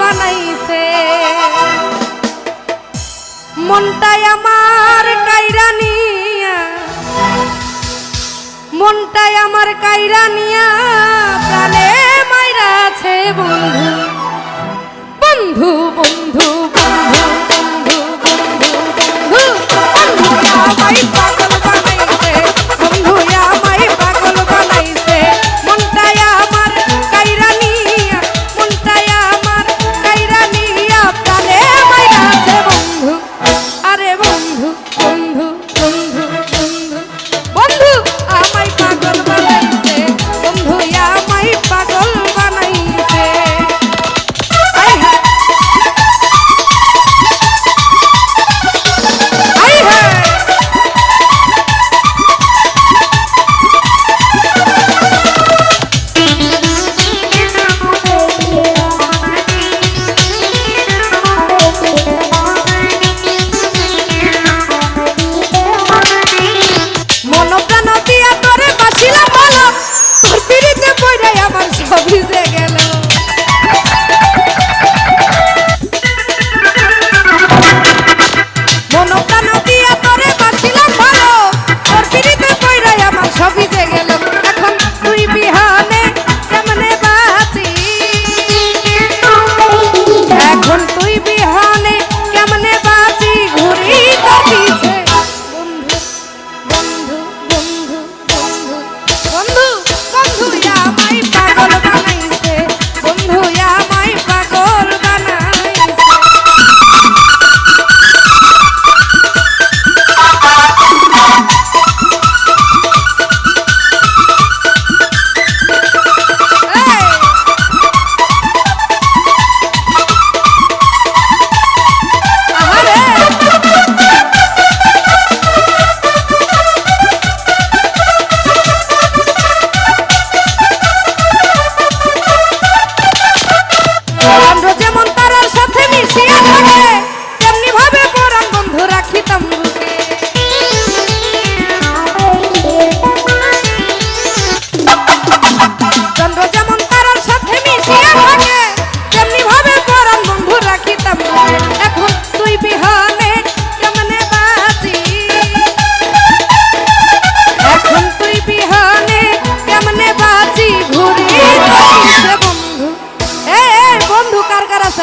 বানাইছে। মনটাই আমার কাইরানিয়া মনটাই আমার কাইরানিয়া প্রাণে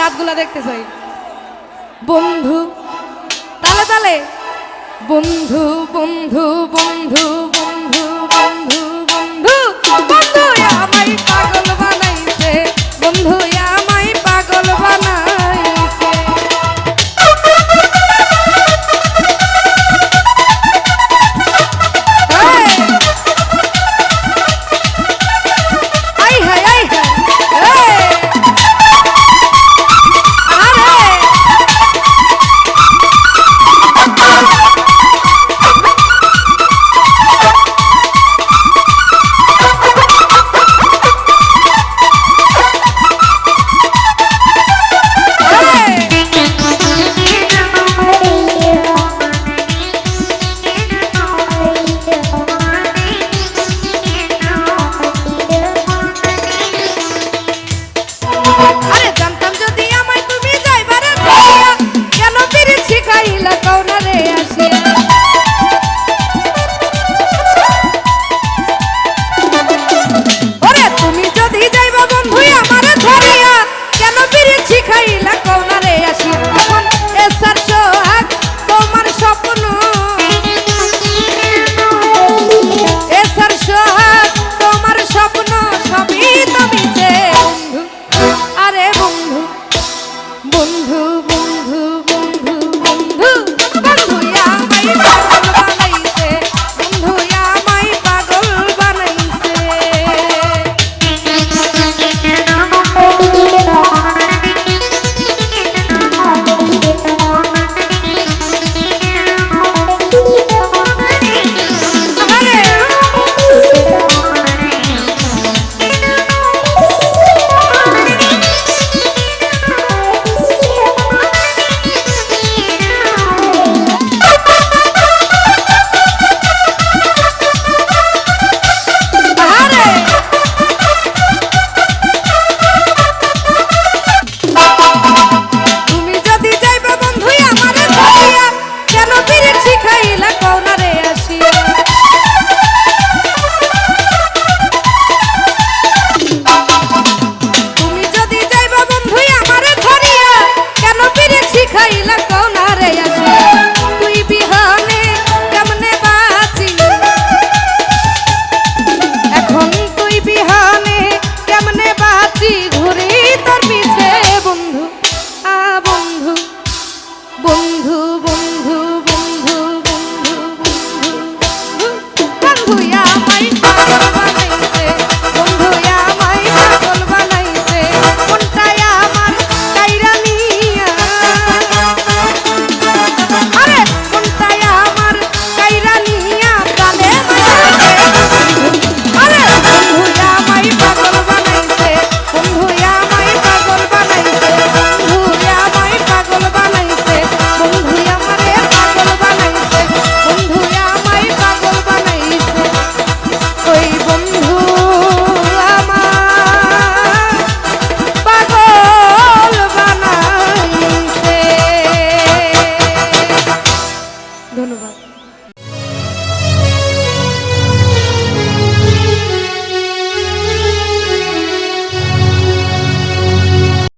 হাতগুলা দেখতে চাই বন্ধু তালে তালে। বন্ধু বন্ধু বন্ধু